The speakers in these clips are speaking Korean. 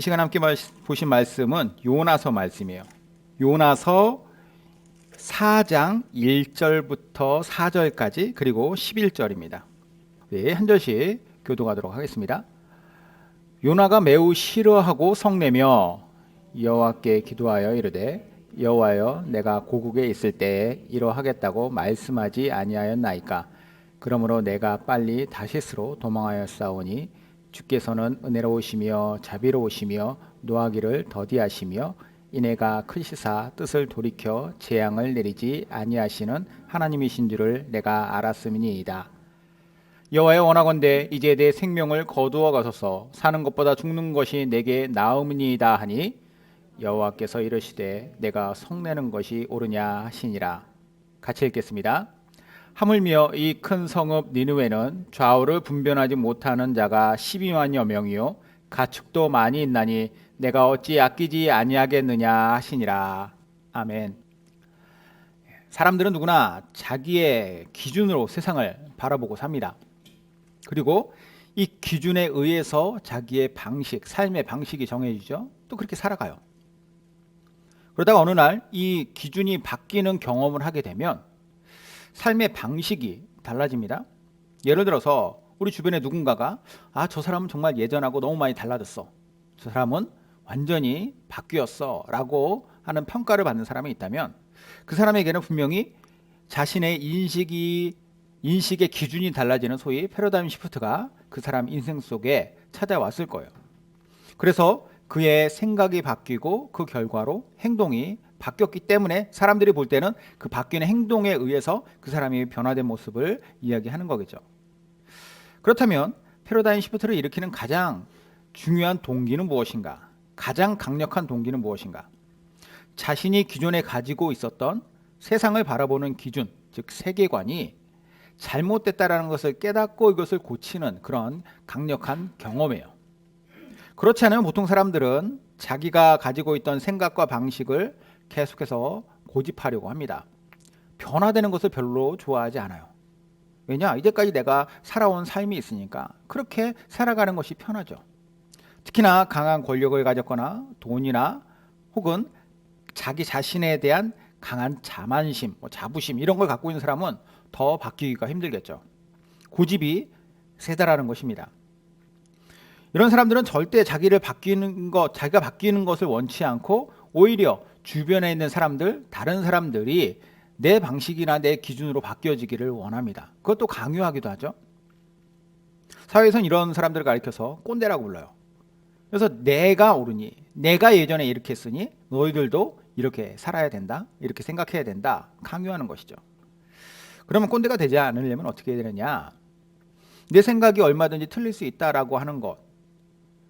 이 시간 함께 말- 보신 말씀은 요나서 말씀이에요. 요나서 4장 1절부터 4절까지 그리고 11절입니다. 네, 한 절씩 교도하도록 하겠습니다. 요나가 매우 싫어하고 성내며 여호와께 기도하여 이르되 여호와여 내가 고국에 있을 때에 이러하겠다고 말씀하지 아니하였나이까 그러므로 내가 빨리 다시스로 도망하였사오니 주께서는 은혜로우시며 자비로우시며 노하기를 더디하시며 이내가 크시사 뜻을 돌이켜 재앙을 내리지 아니하시는 하나님이신 줄을 내가 알았음이니이다. 여호와여 원하건대 이제 내 생명을 거두어 가소서. 사는 것보다 죽는 것이 내게 나음이니이다 하니 여호와께서 이르시되 내가 성내는 것이 옳으냐 하시니라. 같이 읽겠습니다 하물며 이 큰 성읍 니느웨는 좌우를 분변하지 못하는 자가 12만여 명이요 가축도 많이 있나니 내가 어찌 아끼지 아니하겠느냐 하시니라 아멘 사람들은 누구나 자기의 기준으로 세상을 바라보고 삽니다. 그리고 이 기준에 의해서 자기의 방식, 삶의 방식이 정해지죠. 또 그렇게 살아가요. 그러다가 어느 날 이 기준이 바뀌는 경험을 하게 되면 삶의 방식이 달라집니다. 예를 들어서 우리 주변에 누군가가 아, 저 사람은 정말 예전하고 너무 많이 달라졌어. 저 사람은 완전히 바뀌었어. 라고 하는 평가를 받는 사람이 있다면 그 사람에게는 분명히 자신의 인식이 인식의 기준이 달라지는 소위 패러다임 시프트가 그 사람 인생 속에 찾아왔을 거예요. 그래서 그의 생각이 바뀌고 그 결과로 행동이 바뀌었기 때문에 사람들이 볼 때는 그 바뀌는 행동에 의해서 그 사람이 변화된 모습을 이야기하는 거겠죠. 그렇다면 패러다임 시프트를 일으키는 가장 중요한 동기는 무엇인가? 가장 강력한 동기는 무엇인가? 자신이 기존에 가지고 있었던 세상을 바라보는 기준, 즉 세계관이 잘못됐다라는 것을 깨닫고 이것을 고치는 그런 강력한 경험이에요. 그렇지 않으면 보통 사람들은 자기가 가지고 있던 생각과 방식을 계속해서 고집하려고 합니다. 변화되는 것을 별로 좋아하지 않아요. 왜냐? 이제까지 내가 살아온 삶이 있으니까 그렇게 살아가는 것이 편하죠. 특히나 강한 권력을 가졌거나 돈이나 혹은 자기 자신에 대한 강한 자만심, 뭐 자부심 이런 걸 갖고 있는 사람은 더 바뀌기가 힘들겠죠. 고집이 세다라는 것입니다. 이런 사람들은 절대 자기를 바뀌는 것, 자기가 바뀌는 것을 원치 않고 오히려 주변에 있는 사람들, 다른 사람들이 내 방식이나 내 기준으로 바뀌어지기를 원합니다. 그것도 강요하기도 하죠. 사회에서는 이런 사람들을 가리켜서 꼰대라고 불러요. 그래서 내가 옳으니, 내가 예전에 이렇게 했으니 너희들도 이렇게 살아야 된다, 이렇게 생각해야 된다, 강요하는 것이죠. 그러면 꼰대가 되지 않으려면 어떻게 해야 되느냐? 내 생각이 얼마든지 틀릴 수 있다라고 하는 것,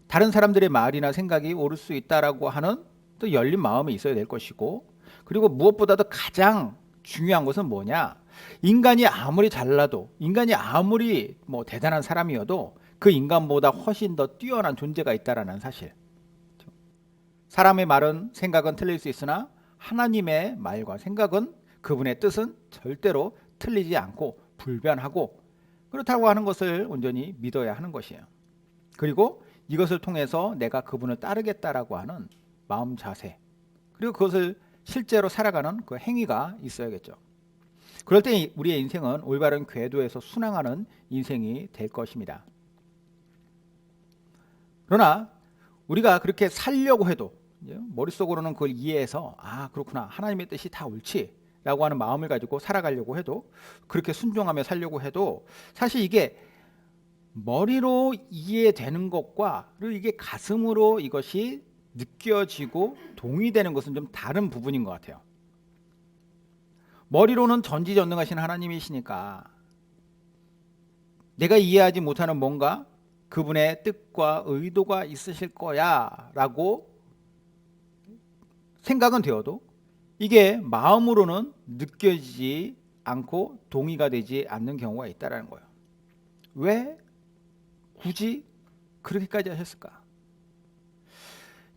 다른 사람들의 말이나 생각이 옳을 수 있다라고 하는 또 열린 마음이 있어야 될 것이고, 그리고 무엇보다도 가장 중요한 것은 뭐냐? 인간이 아무리 잘나도, 인간이 아무리 뭐 대단한 사람이어도 그 인간보다 훨씬 더 뛰어난 존재가 있다라는 사실. 사람의 말은 생각은 틀릴 수 있으나 하나님의 말과 생각은 그분의 뜻은 절대로 틀리지 않고 불변하고 그렇다고 하는 것을 온전히 믿어야 하는 것이에요. 그리고 이것을 통해서 내가 그분을 따르겠다라고 하는 마음 자세 그리고 그것을 실제로 살아가는 그 행위가 있어야겠죠. 그럴 때 우리의 인생은 올바른 궤도에서 순항하는 인생이 될 것입니다. 그러나 우리가 그렇게 살려고 해도 머릿속으로는 그걸 이해해서 아 그렇구나 하나님의 뜻이 다 옳지 라고 하는 마음을 가지고 살아가려고 해도 그렇게 순종하며 살려고 해도 사실 이게 머리로 이해되는 것과 그리고 이게 가슴으로 이것이 느껴지고 동의되는 것은 좀 다른 부분인 것 같아요. 머리로는 전지전능하신 하나님이시니까 내가 이해하지 못하는 뭔가 그분의 뜻과 의도가 있으실 거야라고 생각은 되어도 이게 마음으로는 느껴지지 않고 동의가 되지 않는 경우가 있다라는 거예요. 왜 굳이 그렇게까지 하셨을까?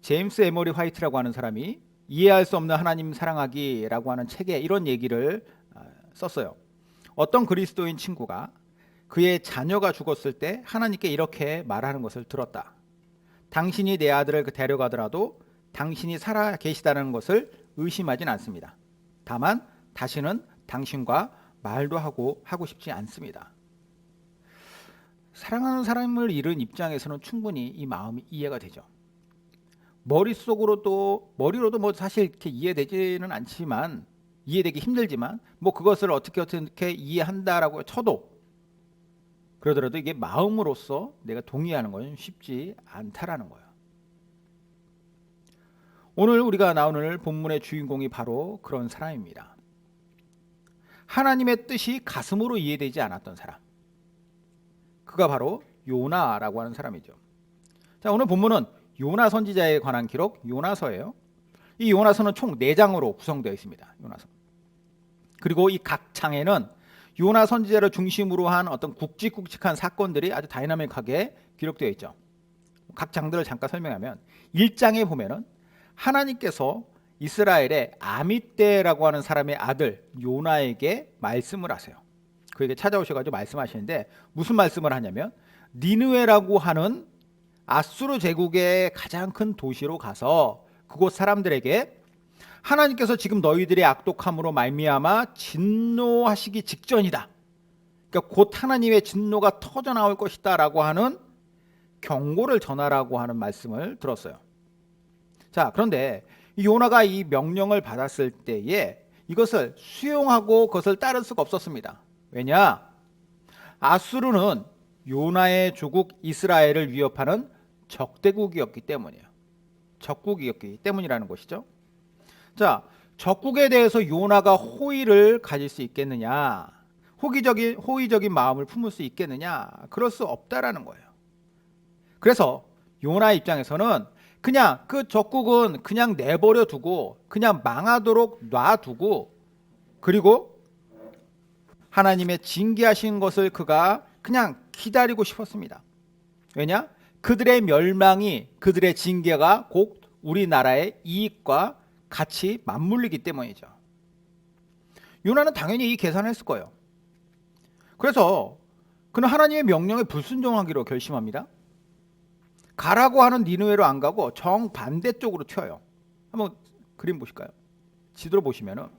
제임스 에머리 화이트라고 하는 사람이 이해할 수 없는 하나님 사랑하기라고 하는 책에 이런 얘기를 아, 썼어요. 어떤 그리스도인 친구가 그의 자녀가 죽었을 때 하나님께 이렇게 말하는 것을 들었다. 당신이 내 아들을 그 데려가더라도 당신이 살아 계시다는 것을 의심하진 않습니다. 다만 다시는 당신과 말도 하고 하고 싶지 않습니다. 사랑하는 사람을 잃은 입장에서는 충분히 이 마음이 이해가 되죠. 머릿속으로도 머리로도 뭐 사실 이렇게 이해되지는 않지만 이해되기 힘들지만 뭐 그것을 어떻게 어떻게 이해한다라고 쳐도 그러더라도 이게 마음으로서 내가 동의하는 것은 쉽지 않다라는 거예요. 오늘 우리가 나오는 본문의 주인공이 바로 그런 사람입니다. 하나님의 뜻이 가슴으로 이해되지 않았던 사람. 그가 바로 요나라고 하는 사람이죠. 자, 오늘 본문은 요나 선지자에 관한 기록 요나서예요. 이 요나서는 총 4장으로 구성되어 있습니다. 요나서. 그리고 이 각 장에는 요나 선지자를 중심으로 한 어떤 굵직굵직한 사건들이 아주 다이나믹하게 기록되어 있죠. 각 장들을 잠깐 설명하면 1장에 보면은 하나님께서 이스라엘의 아미떼라고 하는 사람의 아들 요나에게 말씀을 하세요. 그에게 찾아오셔 가지고 말씀하시는데 무슨 말씀을 하냐면 니느웨라고 하는 아수르 제국의 가장 큰 도시로 가서 그곳 사람들에게 하나님께서 지금 너희들의 악독함으로 말미암아 진노하시기 직전이다. 그러니까 곧 하나님의 진노가 터져 나올 것이다라고 하는 경고를 전하라고 하는 말씀을 들었어요. 자, 그런데 이 요나가 이 명령을 받았을 때에 이것을 수용하고 그것을 따를 수가 없었습니다. 왜냐? 아수르는 요나의 조국 이스라엘을 위협하는 적대국이었기 때문이에요. 적국이었기 때문이라는 것이죠. 자, 적국에 대해서 요나가 호의를 가질 수 있겠느냐? 호기적인 호의적인 마음을 품을 수 있겠느냐? 그럴 수 없다라는 거예요. 그래서 요나 입장에서는 그냥 그 적국은 그냥 내버려 두고 그냥 망하도록 놔두고 그리고 하나님의 징계하신 것을 그가 그냥 기다리고 싶었습니다. 왜냐? 그들의 멸망이 그들의 징계가 곧 우리나라의 이익과 같이 맞물리기 때문이죠. 요나는 당연히 이 계산을 했을 거예요. 그래서 그는 하나님의 명령에 불순종하기로 결심합니다. 가라고 하는 니누에로 안 가고 정 반대 쪽으로 튀어요. 한번 그림 보실까요? 지도로 보시면은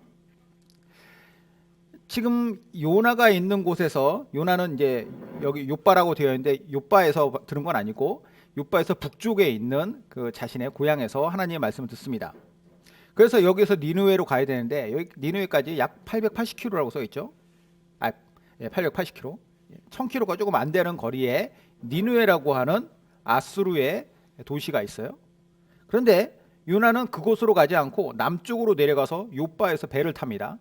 지금 요나가 있는 곳에서 요나는 이제 여기 요바라고 되어 있는데 요바에서 들은 건 아니고 요바에서 북쪽에 있는 그 자신의 고향에서 하나님의 말씀을 듣습니다. 그래서 여기서 니누에로 가야 되는데 여기 니누에까지 약 880km라고 써 있죠. 아, 예, 880km. 1000km가 조금 안 되는 거리에 니누에라고 하는 아수르의 도시가 있어요. 그런데 요나는 그곳으로 가지 않고 남쪽으로 내려가서 요바에서 배를 탑니다.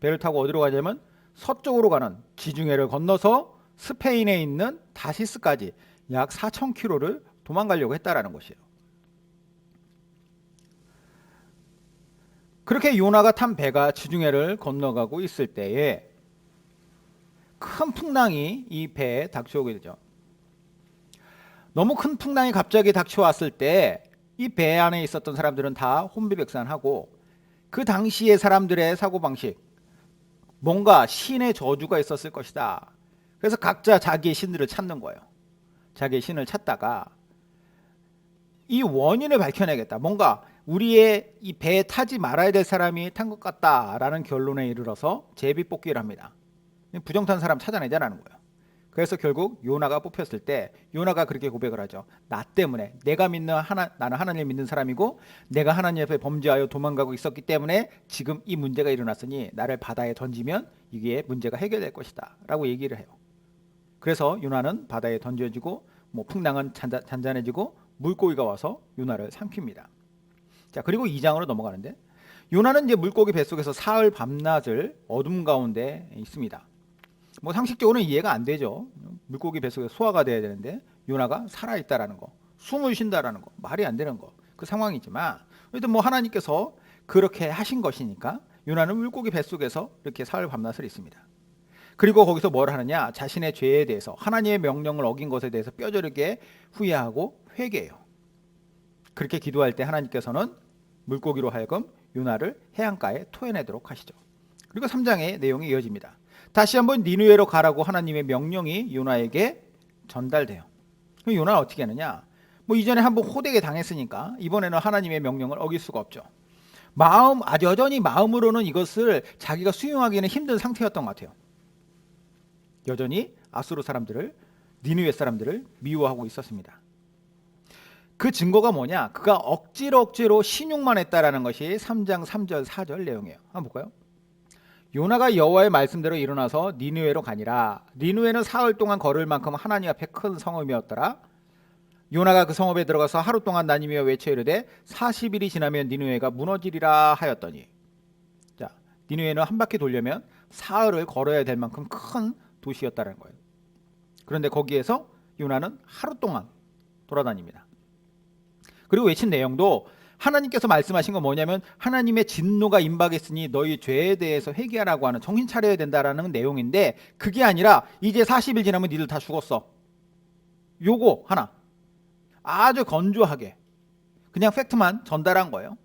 배를 타고 어디로 가냐면 서쪽으로 가는 지중해를 건너서 스페인에 있는 다시스까지 약 4,000km를 도망가려고 했다라는 것이에요. 그렇게 요나가 탄 배가 지중해를 건너가고 있을 때에 큰 풍랑이 이 배에 닥쳐오게 되죠. 너무 큰 풍랑이 갑자기 닥쳐왔을 때 이 배 안에 있었던 사람들은 다 혼비백산하고 그 당시의 사람들의 사고방식 뭔가 신의 저주가 있었을 것이다. 그래서 각자 자기의 신들을 찾는 거예요. 자기의 신을 찾다가 이 원인을 밝혀내겠다. 뭔가 우리의 이 배에 타지 말아야 될 사람이 탄 것 같다라는 결론에 이르러서 제비 뽑기를 합니다. 부정탄 사람 찾아내자라는 거예요. 그래서 결국 요나가 뽑혔을 때 요나가 그렇게 고백을 하죠. 나 때문에 내가 믿는 하나 나는 하나님을 믿는 사람이고 내가 하나님 앞에 범죄하여 도망가고 있었기 때문에 지금 이 문제가 일어났으니 나를 바다에 던지면 이게 문제가 해결될 것이다라고 얘기를 해요. 그래서 요나는 바다에 던져지고 뭐 풍랑은 잔자, 잔잔해지고 물고기가 와서 요나를 삼킵니다. 자 그리고 2장으로 넘어가는데 요나는 이제 물고기 뱃속에서 사흘 밤낮을 어둠 가운데 있습니다. 뭐 상식적으로는 이해가 안 되죠. 물고기 뱃속에 소화가 돼야 되는데 요나가 살아 있다라는 거, 숨을 쉰다라는 거, 말이 안 되는 거. 그 상황이지만 그래도 뭐 하나님께서 그렇게 하신 것이니까 요나는 물고기 뱃속에서 이렇게 사흘 밤낮을 있습니다. 그리고 거기서 뭘 하느냐? 자신의 죄에 대해서 하나님의 명령을 어긴 것에 대해서 뼈저리게 후회하고 회개해요. 그렇게 기도할 때 하나님께서는 물고기로 하여금 요나를 해안가에 토해내도록 하시죠. 그리고 3장의 내용이 이어집니다. 다시 한번 니누에로 가라고 하나님의 명령이 요나에게 전달돼요. 그럼 요나는 어떻게 하느냐? 뭐 이전에 한번 호되게 당했으니까 이번에는 하나님의 명령을 어길 수가 없죠. 마음 아 여전히 마음으로는 이것을 자기가 수용하기는 힘든 상태였던 것 같아요. 여전히 아수르 사람들을 니느웨 사람들을 미워하고 있었습니다. 그 증거가 뭐냐? 그가 억지로 억지로 신용만 했다라는 것이 3장 3절 4절 내용이에요. 한번 볼까요? 요나가 여호와의 말씀대로 일어나서 니느웨로 가니라. 니느웨는 사흘 동안 걸을 만큼 하나님 앞에 큰 성읍이었더라. 요나가 그 성읍에 들어가서 하루 동안 다니며 외쳐 이르되 40일이 지나면 니느웨가 무너지리라 하였더니 자, 니느웨는 한 바퀴 돌려면 사흘을 걸어야 될 만큼 큰 도시였다는 거예요. 그런데 거기에서 요나는 하루 동안 돌아다닙니다. 그리고 외친 내용도 하나님께서 말씀하신 건 뭐냐면 하나님의 진노가 임박했으니 너희 죄에 대해서 회개하라고 하는 정신 차려야 된다라는 내용인데 그게 아니라 이제 40일 지나면 니들 다 죽었어. 요거 하나. 아주 건조하게 그냥 팩트만 전달한 거예요.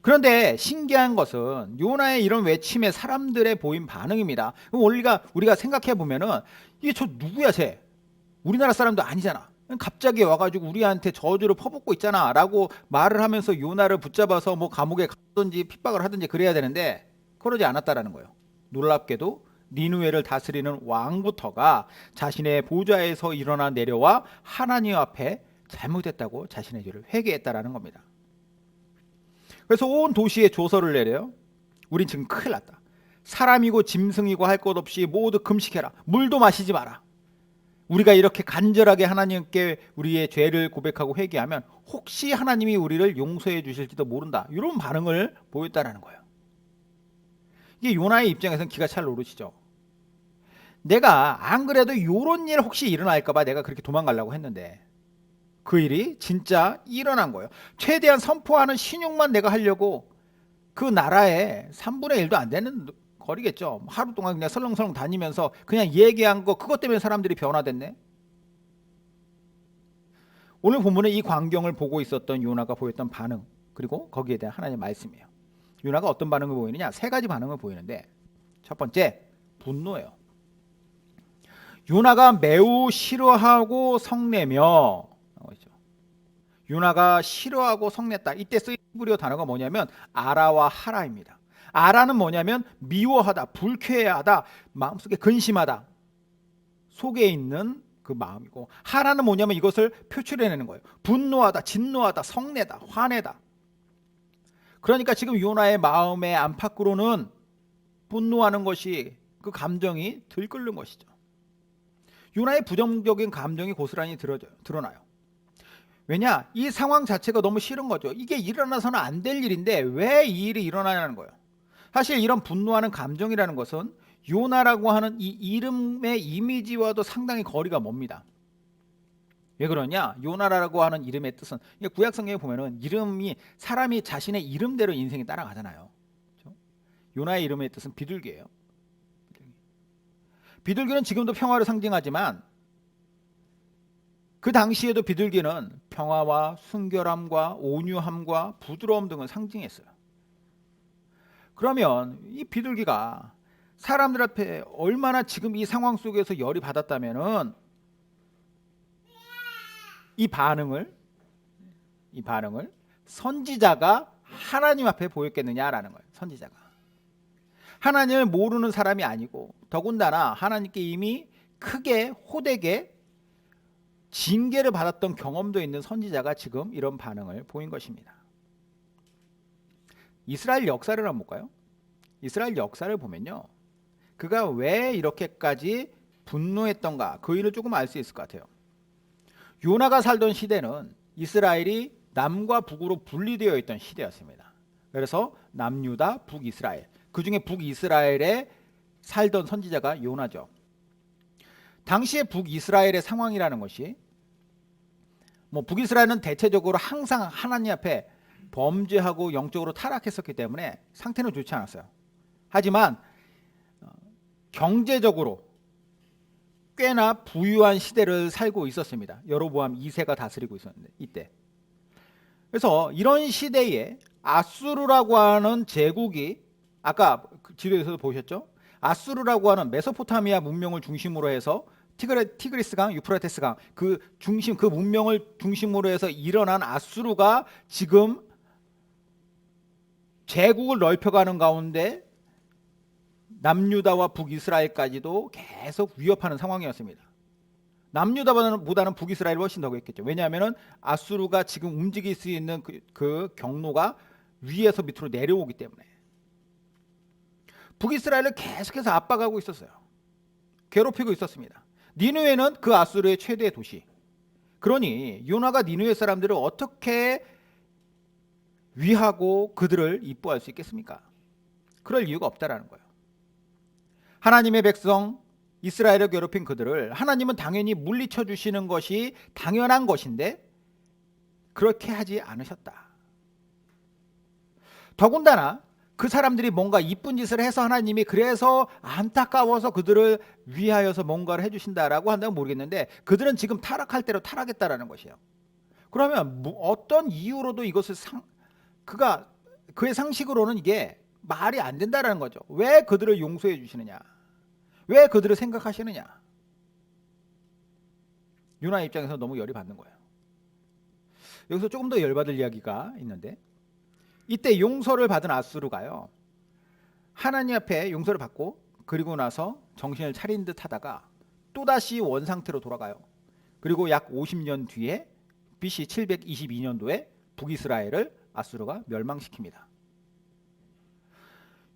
그런데 신기한 것은 요나의 이런 외침에 사람들의 보인 반응입니다. 우리가 우리가 생각해 보면은 이게 저 누구야 쟤? 우리나라 사람도 아니잖아. 갑자기 와가지고 우리한테 저주를 퍼붓고 있잖아라고 말을 하면서 요나를 붙잡아서 뭐 감옥에 가든지 핍박을 하든지 그래야 되는데 그러지 않았다라는 거예요. 놀랍게도 니누에를 다스리는 왕부터가 자신의 보좌에서 일어나 내려와 하나님 앞에 잘못했다고 자신의 죄를 회개했다라는 겁니다. 그래서 온 도시에 조서를 내려요. 우린 지금 큰일 났다. 사람이고 짐승이고 할 것 없이 모두 금식해라. 물도 마시지 마라. 우리가 이렇게 간절하게 하나님께 우리의 죄를 고백하고 회개하면 혹시 하나님이 우리를 용서해 주실지도 모른다. 이런 반응을 보였다라는 거예요. 이게 요나의 입장에서는 기가 찰 노릇이죠. 내가 안 그래도 요런 일 혹시 일어날까봐 내가 그렇게 도망가려고 했는데 그 일이 진짜 일어난 거예요. 최대한 선포하는 신용만 내가 하려고 그 나라에 3분의 1도 안 되는 거리겠죠. 하루 동안 그냥 설렁설렁 다니면서 그냥 얘기한 거 그것 때문에 사람들이 변화됐네. 오늘 본문에 이 광경을 보고 있었던 요나가 보였던 반응 그리고 거기에 대한 하나님의 말씀이에요. 요나가 어떤 반응을 보이느냐? 세 가지 반응을 보이는데 첫 번째 분노예요. 요나가 매우 싫어하고 성내며. 요나가 싫어하고 성냈다. 이때 쓰이브리오 단어가 뭐냐면 아라와 하라입니다. 아라는 뭐냐면 미워하다, 불쾌하다, 마음속에 근심하다. 속에 있는 그 마음이고 하라는 뭐냐면 이것을 표출해내는 거예요. 분노하다, 진노하다, 성내다, 화내다. 그러니까 지금 요나의 마음의 안팎으로는 분노하는 것이 그 감정이 들끓는 것이죠. 요나의 부정적인 감정이 고스란히 드러져요, 드러나요. 왜냐? 이 상황 자체가 너무 싫은 거죠. 이게 일어나서는 안 될 일인데 왜 이 일이 일어나냐는 거예요. 사실 이런 분노하는 감정이라는 것은 요나라고 하는 이 이름의 이미지와도 상당히 거리가 멉니다. 왜 그러냐? 요나라고 하는 이름의 뜻은 구약 성경에 보면은 이름이 사람이 자신의 이름대로 인생이 따라가잖아요. 그렇죠? 요나의 이름의 뜻은 비둘기예요. 비둘기는 지금도 평화를 상징하지만 그 당시에도 비둘기는 평화와 순결함과 온유함과 부드러움 등을 상징했어요. 그러면 이 비둘기가 사람들 앞에 얼마나 지금 이 상황 속에서 열이 받았다면은 이 반응을 이 반응을 선지자가 하나님 앞에 보였겠느냐라는 거예요. 선지자가 하나님을 모르는 사람이 아니고 더군다나 하나님께 이미 크게 호되게 징계를 받았던 경험도 있는 선지자가 지금 이런 반응을 보인 것입니다. 이스라엘 역사를 한번 볼까요? 이스라엘 역사를 보면요. 그가 왜 이렇게까지 분노했던가 그 일을 조금 알 수 있을 것 같아요. 요나가 살던 시대는 이스라엘이 남과 북으로 분리되어 있던 시대였습니다. 그래서 남유다, 북이스라엘. 그 중에 북이스라엘에 살던 선지자가 요나죠. 당시의 북이스라엘의 상황이라는 것이 뭐 북이스라엘은 대체적으로 항상 하나님 앞에 범죄하고 영적으로 타락했었기 때문에 상태는 좋지 않았어요. 하지만 어, 경제적으로 꽤나 부유한 시대를 살고 있었습니다. 여로보암 2세가 다스리고 있었는데 이때. 그래서 이런 시대에 아수르라고 하는 제국이 아까 그 지도에서도 보셨죠? 아수르라고 하는 메소포타미아 문명을 중심으로 해서 티그레, 티그리스강, 유프라테스강 그 중심 그 문명을 중심으로 해서 일어난 아수르가 지금 제국을 넓혀가는 가운데 남유다와 북이스라엘까지도 계속 위협하는 상황이었습니다. 남유다보다는 북이스라엘이 훨씬 더 했겠죠. 왜냐하면 아수르가 지금 움직일 수 있는 그, 그 경로가 위에서 밑으로 내려오기 때문에 북이스라엘을 계속해서 압박하고 있었어요. 괴롭히고 있었습니다. 니누에는 그 아수르의 최대 도시. 그러니 요나가 니누의 사람들을 어떻게 위하고 그들을 이뻐할 수 있겠습니까? 그럴 이유가 없다라는 거예요. 하나님의 백성 이스라엘을 괴롭힌 그들을 하나님은 당연히 물리쳐 주시는 것이 당연한 것인데 그렇게 하지 않으셨다. 더군다나 그 사람들이 뭔가 이쁜 짓을 해서 하나님이 그래서 안타까워서 그들을 위하여서 뭔가를 해주신다라고 한다면 모르겠는데 그들은 지금 타락할 대로 타락했다라는 것이에요. 그러면 뭐 어떤 이유로도 이것을 상 그가 그의 상식으로는 이게 말이 안 된다라는 거죠. 왜 그들을 용서해 주시느냐? 왜 그들을 생각하시느냐? 유나 입장에서 너무 열이 받는 거예요. 여기서 조금 더 열받을 이야기가 있는데 이때 용서를 받은 아수르가요. 하나님 앞에 용서를 받고 그리고 나서 정신을 차린 듯 하다가 또다시 원 상태로 돌아가요. 그리고 약 50년 뒤에 BC 722년도에 북이스라엘을 아수르가 멸망시킵니다.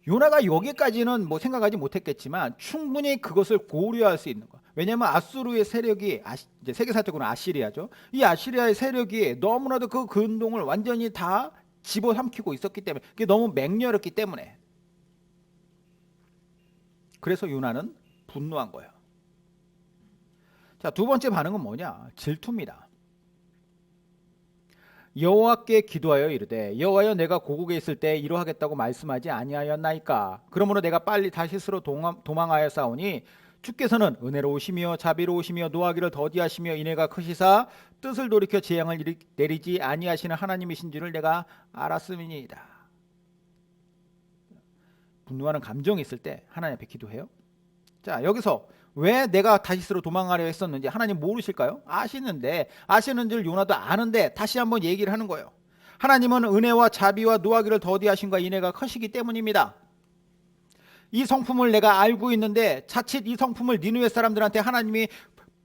요나가 여기까지는 뭐 생각하지 못했겠지만 충분히 그것을 고려할 수 있는 거. 왜냐하면 아수르의 세력이 아시, 이제 세계 사적으로 아시리아죠. 이 아시리아의 세력이 너무나도 그 근동을 완전히 다 집어삼키고 있었기 때문에 그게 너무 맹렬했기 때문에 그래서 요나는 분노한 거예요. 자, 두 번째 반응은 뭐냐? 질투입니다. 여호와께 기도하여 이르되 여호와여 내가 고국에 있을 때 이러하겠다고 말씀하지 아니하였나이까 그러므로 내가 빨리 다시 스로 도망하여 싸우니 주께서는 은혜로우시며 자비로우시며 노하기를 더디하시며 인애가 크시사 뜻을 돌이켜 재앙을 내리지 아니하시는 하나님이신 줄을 내가 알았음이니이다. 분노하는 감정이 있을 때 하나님 앞에 기도해요. 자 여기서 왜 내가 다시스로 도망가려 했었는지 하나님 모르실까요? 아시는데 아시는 줄 요나도 아는데 다시 한번 얘기를 하는 거예요. 하나님은 은혜와 자비와 노하기를 더디하신 과 인애가 크시기 때문입니다. 이 성품을 내가 알고 있는데 자칫 이 성품을 니누의 사람들한테 하나님이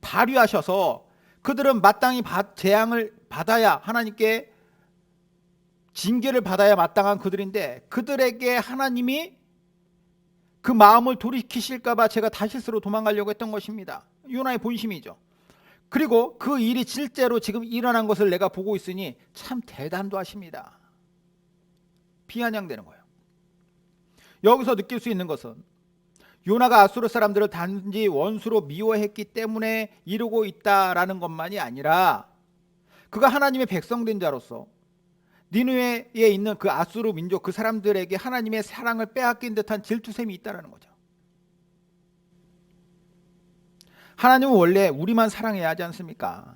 발휘하셔서 그들은 마땅히 재앙을 받아야 하나님께 징계를 받아야 마땅한 그들인데 그들에게 하나님이 그 마음을 돌이키실까봐 제가 다시스로 도망가려고 했던 것입니다. 요나의 본심이죠. 그리고 그 일이 실제로 지금 일어난 것을 내가 보고 있으니 참 대단도 하십니다. 비아냥되는 거예요. 여기서 느낄 수 있는 것은 요나가 아수르 사람들을 단지 원수로 미워했기 때문에 이루고 있다라는 것만이 아니라 그가 하나님의 백성된 자로서 니누에 있는 그 아수르 민족 그 사람들에게 하나님의 사랑을 빼앗긴 듯한 질투심이 있다라는 거죠. 하나님은 원래 우리만 사랑해야 하지 않습니까?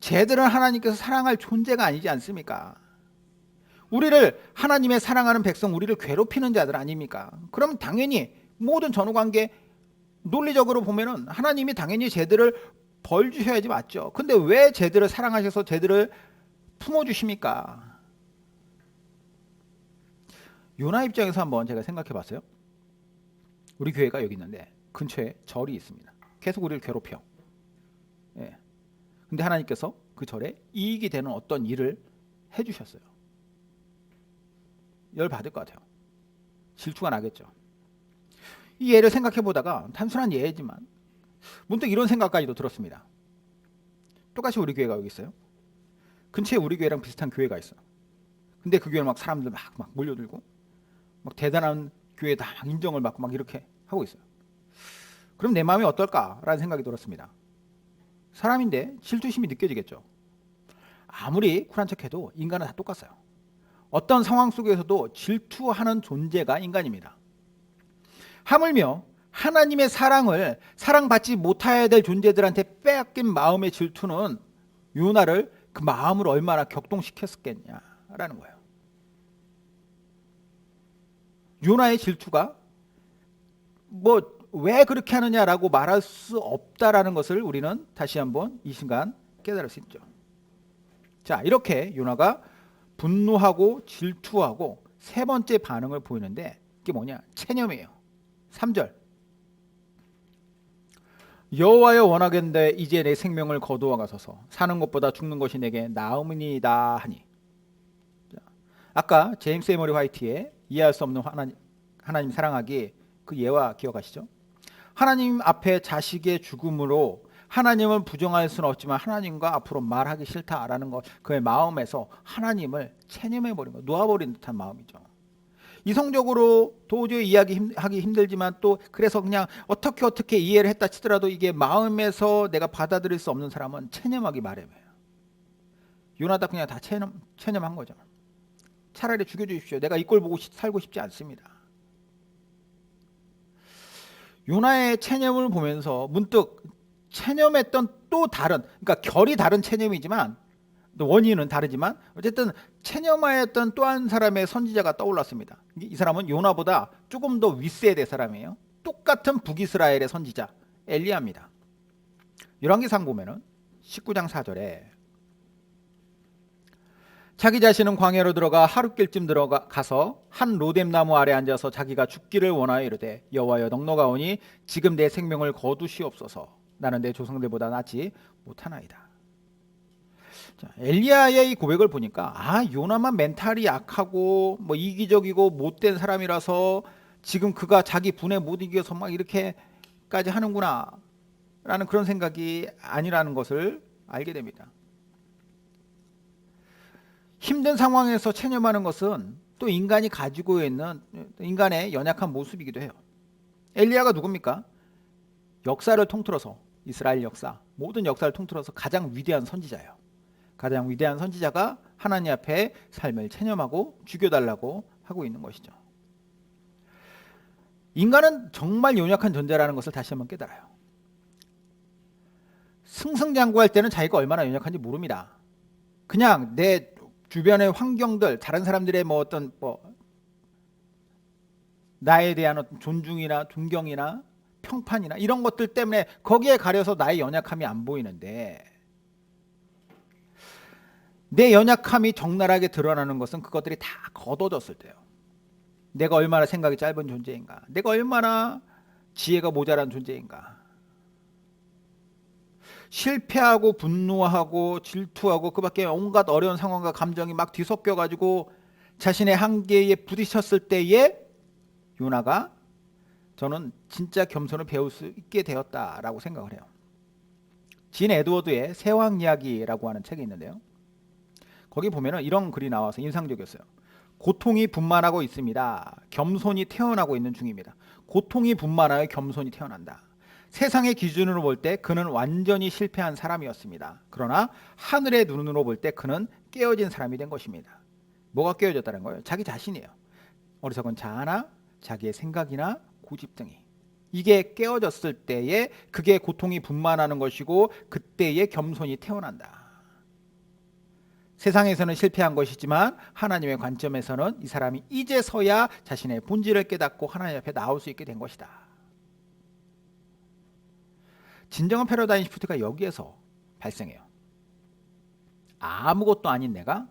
쟤들은 하나님께서 사랑할 존재가 아니지 않습니까? 우리를 하나님의 사랑하는 백성 우리를 괴롭히는 자들 아닙니까? 그럼 당연히 모든 전후 관계 논리적으로 보면은 하나님이 당연히 쟤들을 벌 주셔야지 맞죠. 근데 왜 쟤들을 사랑하셔서 쟤들을 품어 주십니까? 요나 입장에서 한번 제가 생각해 봤어요. 우리 교회가 여기 있는데 근처에 절이 있습니다. 계속 우리를 괴롭혀. 예. 근데 하나님께서 그 절에 이익이 되는 어떤 일을 해 주셨어요. 열 받을 것 같아요. 질투가 나겠죠. 이 예를 생각해 보다가 단순한 예지만 문득 이런 생각까지도 들었습니다. 똑같이 우리 교회가 여기 있어요. 근처에 우리 교회랑 비슷한 교회가 있어. 근데 그 교회는 막 사람들 막, 막 몰려들고 막 대단한 교회다 막 인정을 받고 막 이렇게 하고 있어요. 그럼 내 마음이 어떨까라는 생각이 들었습니다. 사람인데 질투심이 느껴지겠죠. 아무리 쿨한 척해도 인간은 다 똑같아요. 어떤 상황 속에서도 질투하는 존재가 인간입니다. 하물며 하나님의 사랑을 사랑받지 못해야 될 존재들한테 빼앗긴 마음의 질투는 요나를 그 마음을 얼마나 격동시켰겠냐라는 거예요. 요나의 질투가 뭐 왜 그렇게 하느냐라고 말할 수 없다라는 것을 우리는 다시 한번 이 순간 깨달을 수 있죠. 자, 이렇게 요나가 분노하고 질투하고 세 번째 반응을 보이는데 이게 뭐냐? 체념이에요. 3절. 여호와여 원하건대 이제 내 생명을 거두어 가소서 사는 것보다 죽는 것이 내게 나음이다 하니. 자, 아까 제임스 에머리 화이트의 이해할 수 없는 하나님, 하나님 사랑하기 그 예와 기억하시죠? 하나님 앞에 자식의 죽음으로 하나님을 부정할 수는 없지만 하나님과 앞으로 말하기 싫다라는 것 그의 마음에서 하나님을 체념해 버린 거 놓아버린 듯한 마음이죠. 이성적으로 도저히 이야기하기 힘들지만 또 그래서 그냥 어떻게 어떻게 이해를 했다 치더라도 이게 마음에서 내가 받아들일 수 없는 사람은 체념하기 마련이에요. 요나다 그냥 다 체념, 체념한 거죠. 차라리 죽여주십시오. 내가 이꼴 보고 시- 살고 싶지 않습니다. 요나의 체념을 보면서 문득 체념했던 또 다른 그러니까 결이 다른 체념이지만 또 원인은 다르지만 어쨌든 체념하였던 또 한 사람의 선지자가 떠올랐습니다. 이- 이 사람은 요나보다 조금 더 윗세대 사람이에요. 똑같은 북이스라엘의 선지자 엘리야입니다. 열왕기상 보면은 19장 4절에 자기 자신은 광야로 들어가 하룻길쯤 들어가 가서 한 로뎀 나무 아래 앉아서 자기가 죽기를 원하여 이르되 여호와여 넉넉하오니 지금 내 생명을 거두시옵소서 나는 내 조상들보다 낫지 못하나이다. 자, 엘리야의 이 고백을 보니까 아 요나만 멘탈이 약하고 뭐 이기적이고 못된 사람이라서 지금 그가 자기 분에 못 이겨서 막 이렇게까지 하는구나 라는 그런 생각이 아니라는 것을 알게 됩니다. 힘든 상황에서 체념하는 것은 또 인간이 가지고 있는 인간의 연약한 모습이기도 해요. 엘리야가 누굽니까? 역사를 통틀어서 이스라엘 역사 모든 역사를 통틀어서 가장 위대한 선지자예요. 가장 위대한 선지자가 하나님 앞에 삶을 체념하고 죽여달라고 하고 있는 것이죠. 인간은 정말 연약한 존재라는 것을 다시 한번 깨달아요. 승승장구할 때는 자기가 얼마나 연약한지 모릅니다. 그냥 내 주변의 환경들, 다른 사람들의 뭐 어떤 뭐 나에 대한 어떤 존중이나 존경이나 평판이나 이런 것들 때문에 거기에 가려서 나의 연약함이 안 보이는데 내 연약함이 적나라하게 드러나는 것은 그것들이 다 걷어졌을 때요. 내가 얼마나 생각이 짧은 존재인가, 내가 얼마나 지혜가 모자란 존재인가. 실패하고 분노하고 질투하고 그 밖에 온갖 어려운 상황과 감정이 막 뒤섞여 가지고 자신의 한계에 부딪혔을 때에 요나가 저는 진짜 겸손을 배울 수 있게 되었다라고 생각을 해요. 진 에드워드의 세왕 이야기라고 하는 책이 있는데요. 거기 보면은 이런 글이 나와서 인상적이었어요. 고통이 분만하고 있습니다. 겸손이 태어나고 있는 중입니다. 고통이 분만하여 겸손이 태어난다. 세상의 기준으로 볼 때 그는 완전히 실패한 사람이었습니다. 그러나 하늘의 눈으로 볼 때 그는 깨어진 사람이 된 것입니다. 뭐가 깨어졌다는 거예요? 자기 자신이에요. 어리석은 자아나 자기의 생각이나 고집 등이 이게 깨어졌을 때에 그게 고통이 분만하는 것이고 그때의 겸손이 태어난다. 세상에서는 실패한 것이지만 하나님의 관점에서는 이 사람이 이제서야 자신의 본질을 깨닫고 하나님 앞에 나올 수 있게 된 것이다. 진정한 패러다임 시프트가 여기에서 발생해요. 아무것도 아닌 내가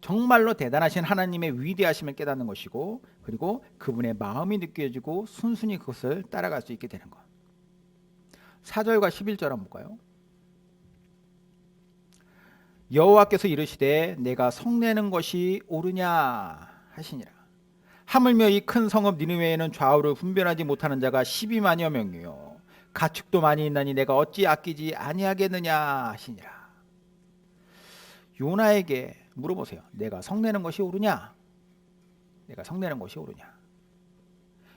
정말로 대단하신 하나님의 위대하심을 깨닫는 것이고 그리고 그분의 마음이 느껴지고 순순히 그것을 따라갈 수 있게 되는 것. 4절과 11절 한번 볼까요? 여호와께서 이르시되 내가 성내는 것이 옳으냐 하시니라. 하물며 이 큰 성읍 니느웨에는 좌우를 분별하지 못하는 자가 12만여 명이요 가축도 많이 있나니 내가 어찌 아끼지 아니하겠느냐 하시니라. 요나에게 물어보세요. 내가 성내는 것이 옳으냐? 내가 성내는 것이 옳으냐?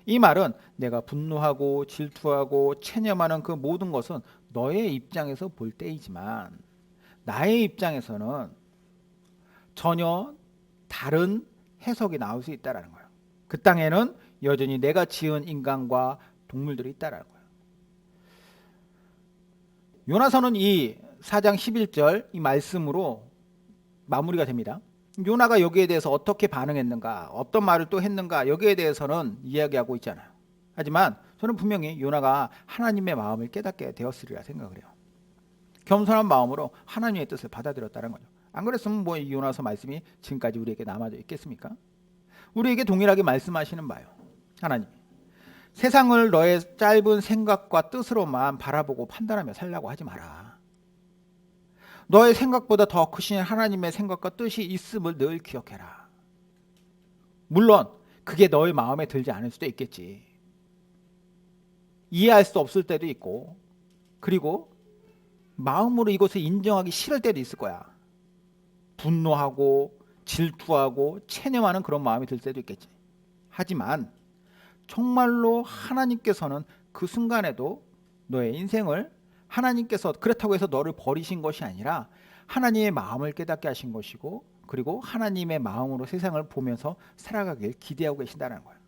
이 말은 내가 분노하고 질투하고 체념하는 그 모든 것은 너의 입장에서 볼 때이지만 나의 입장에서는 전혀 다른 해석이 나올 수 있다라는 거예요. 그 땅에는 여전히 내가 지은 인간과 동물들이 있다라는 거예요. 요나서는 이 4장 11절 이 말씀으로 마무리가 됩니다. 요나가 여기에 대해서 어떻게 반응했는가, 어떤 말을 또 했는가 여기에 대해서는 이야기하고 있잖아요. 하지만 저는 분명히 요나가 하나님의 마음을 깨닫게 되었으리라 생각을 해요. 겸손한 마음으로 하나님의 뜻을 받아들였다는 거죠. 안 그랬으면 뭐이 요나서 말씀이 지금까지 우리에게 남아져 있겠습니까? 우리에게 동일하게 말씀하시는 바요. 하나님. 세상을 너의 짧은 생각과 뜻으로만 바라보고 판단하며 살라고 하지 마라. 너의 생각보다 더 크신 하나님의 생각과 뜻이 있음을 늘 기억해라. 물론 그게 너의 마음에 들지 않을 수도 있겠지. 이해할 수 없을 때도 있고, 그리고 마음으로 이것을 인정하기 싫을 때도 있을 거야. 분노하고 질투하고 체념하는 그런 마음이 들 때도 있겠지. 하지만 정말로 하나님께서는 그 순간에도 너의 인생을 하나님께서 그렇다고 해서 너를 버리신 것이 아니라 하나님의 마음을 깨닫게 하신 것이고 그리고 하나님의 마음으로 세상을 보면서 살아가길 기대하고 계신다는 거예요.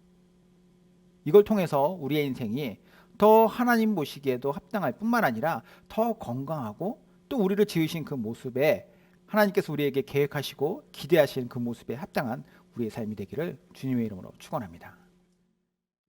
이걸 통해서 우리의 인생이 더 하나님 보시기에도 합당할 뿐만 아니라 더 건강하고 또 우리를 지으신 그 모습에 하나님께서 우리에게 계획하시고 기대하시는 그 모습에 합당한 우리의 삶이 되기를 주님의 이름으로 축원합니다.